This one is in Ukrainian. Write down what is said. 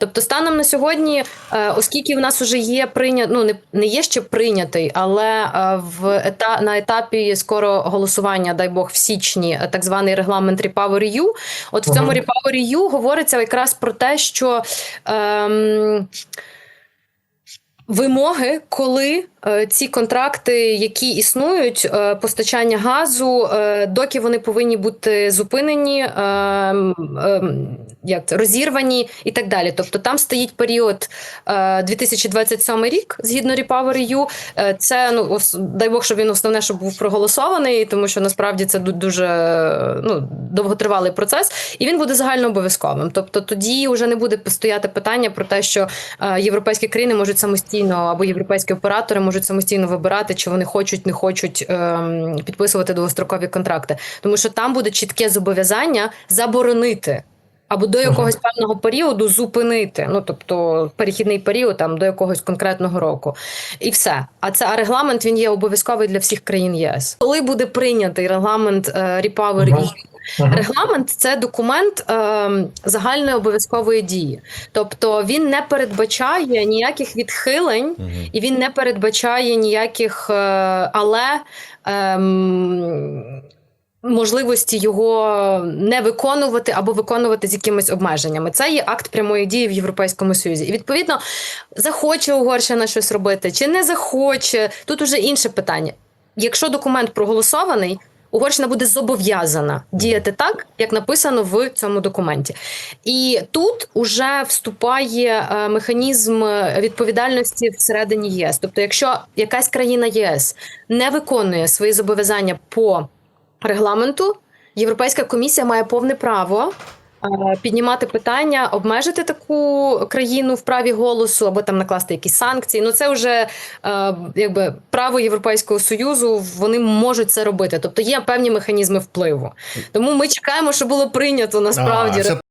Тобто, станом на сьогодні, е, оскільки в нас вже є прийнято, ну не, не є ще прийнятий, але е, в ета, на етапі скоро голосування, дай Бог, в січні, е, так званий регламент Repower EU, От в цьому. Repower EU говориться якраз про те, що ем, вимоги, коли ці контракти, які існують, е, постачання газу, е, доки вони повинні бути зупинені, е, е, як це, розірвані і так далі. Тобто там стоїть період е, 2027 рік, згідно Repower EU. Е, Це ну дай Бог, щоб він основне, щоб був проголосований, тому що насправді це дуже е, ну, довготривалий процес, і він буде загально обов'язковим. Тобто тоді вже не буде стояти питання про те, що е, європейські країни можуть самостійно або європейські оператори можуть самостійно вибирати, чи вони хочуть, не хочуть ем, підписувати довгострокові контракти, тому що там буде чітке зобов'язання заборонити. Або до якогось певного періоду зупинити, ну тобто перехідний період там до якогось конкретного року, і все. А це а регламент він є обов'язковий для всіх країн ЄС. Коли буде прийнятий регламент е, Repower. EU, Ага. Регламент це документ е, загальної обов'язкової дії, тобто він не передбачає ніяких відхилень, і він не передбачає ніяких е, але. ем, Можливості його не виконувати або виконувати з якимись обмеженнями. Це є акт прямої дії в Європейському Союзі. І відповідно захоче Угорщина щось робити чи не захоче. Тут уже інше питання. Якщо документ проголосований, Угорщина буде зобов'язана діяти так, як написано в цьому документі. І тут уже вступає е, механізм відповідальності всередині ЄС. Тобто, якщо якась країна єС не виконує свої зобов'язання по регламенту, Європейська комісія має повне право. Піднімати питання, обмежити таку країну в праві голосу або там накласти якісь санкції. Ну це вже е, якби право Європейського союзу. Вони можуть це робити. Тобто є певні механізми впливу. Тому ми чекаємо, що було прийнято насправді А, це